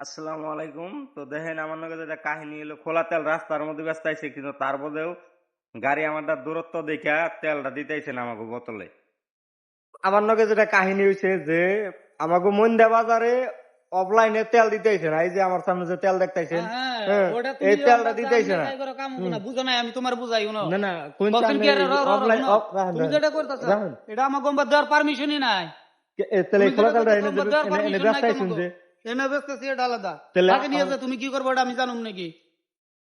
আসসালামু আলাইকুম। তো দেখেন আমার নগে যেটা কাহিনী হলো খোলা তেল রাস্তার মধ্যে ব্যস্ত আইছে কিন্তু তার মধ্যেও গাড়ি আমাদের দূরত্ব দেখা তেলটা দিতেছে না আমাকে বোতলে। আমার নগে যেটা কাহিনী হয়েছে যে আমাকে মন্দা বাজারে অফলাইনে তেল দিতেছে না এই যে আমার সামনে যে তেল দেখতেছেন হ্যাঁ, হ্যাঁ, এই তেলটা দিতেছে না। জানি না, আমি তোমার বুঝাই শুনো। না না কোন র, অফলাইন তুমি যেটা করতেছো। এটা আমার গম্বা দেওয়ার পারমিশনই নাই। তাহলে তুমি খোলা তেলটা এনে দেওয়ার ব্যস্ত নাই এনে এটা আলাদা। হাকে নিয়ে আম- যে তুমি কি করব এটা আমি জানুম নাকি?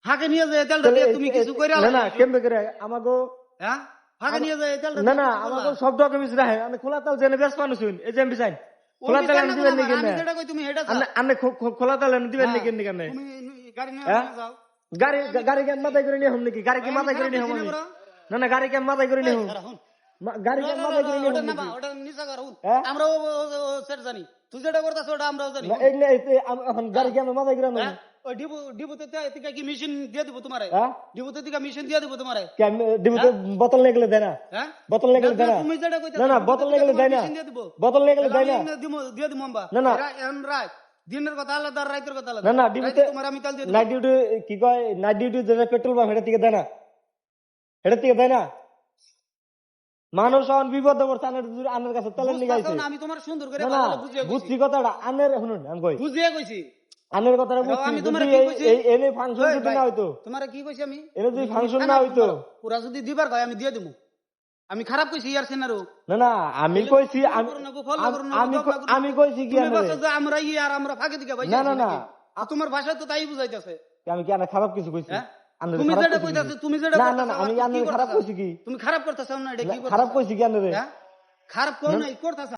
হাকে নিয়ে যে তেলটা দিয়ে তুমি কিছু করে না না করে আমাকে হ্যাঁ? হাকে নিয়ে যে তেলটা না না? আমাকে সব ডকুমেন্টস রাখে আমি খোলা তেল জেনে ব্যস্ত মানুষ হইন। এই যে আমি চাই। খোলা তেল এনে দিবেন নাকি আমি যেটা কই তুমি খো- খো- খোলা তেল এনে দিবেন হ্যাঁ, নাকি নাকি তুমি গাড়ি নিয়ে হ্যাঁ? যাও। গাড়ি গাড়ি কেন মাথায় করে নিয়ে হম নাকি? গাড়ি কি আমি মাথায় করে নিয়ে হম আমি? না না গাড়ি কেন মাথায় করে নিয়ে হম দাঁড়া, হুন। মা- গাড়ি কেন না, না, মাথায় না, করে না, ওটা নাকি? ওটা নিচে করো। হ্যাঁ? ও সেটা জানি। তুই যেটা করতেছ ওটা আমরাও জানি। না, এই না, এখন গাড়ি কেন মাথায় করে হ্যাঁ? নেব ওই ডিবু ডিবুতে থেকে কি মেশিন দিয়ে দিব তোমারে? হ্যাঁ? ডিবুতে থেকে মেশিন দিয়ে দিব তোমারে। ডিবুতে বোতল নিয়ে দেয় না। হ্যাঁ? বোতল নিয়ে দেয় না তুমি যেটা কইতাছ না না বোতল নিয়ে দেয় না। বোতল নিয়ে দেয় না। দিয়ে দিব না, না। এরা- এন দিনের কথা আলাদা আর রাতের কথা আলাদা। না না রাতে তোমার আমি তেল দিয়ে নাইট ডিউটি কি কয়? নাইট ডিউটি যেটা পেট্রোল পাম্প এটা থেকে দেয় না। এটা থেকে দেয় না? মানুষ এখন বিপদে পড়ছে আনের আনের কাছে তেলের বুঝতাছো আমি তোমার সুন্দর করে কথাটা বুঝিয়ে কইছি। বুঝছি কথাটা আনের শুনুন আমি কই। বুঝিয়ে কইছি। আনের কথাটা বুঝছি আমি তোমারে কি কইছি? এই- এনে ফাংশন যদি না হইতো। তোমারে কি কইছি আমি? এনে যদি ফাংশন না হইতো। পুরা যদি দিবার কয় আমি দিয়ে দিমু। আমি খারাপ কইছি ইয়ার সেনারও না না আমি কইছি আমি আমি। আমি কইছি কি তুমি আনের? যে আমরা ই আর আমরা ফাঁকে দিকে না, না, না। তোমার ভাষা তো তাই বুঝাইতেছে। আমি কি আনে খারাপ কিছু কইছি? হ্যাঁ? তুমি যেটা কইতাছো? তুমি যেটা না না আমি খারাপ? কইছি কি তুমি খারাপ করতেছ না এটা কি খারাপ কইছি কি আনের? খারাপ কোন নাই করতেছ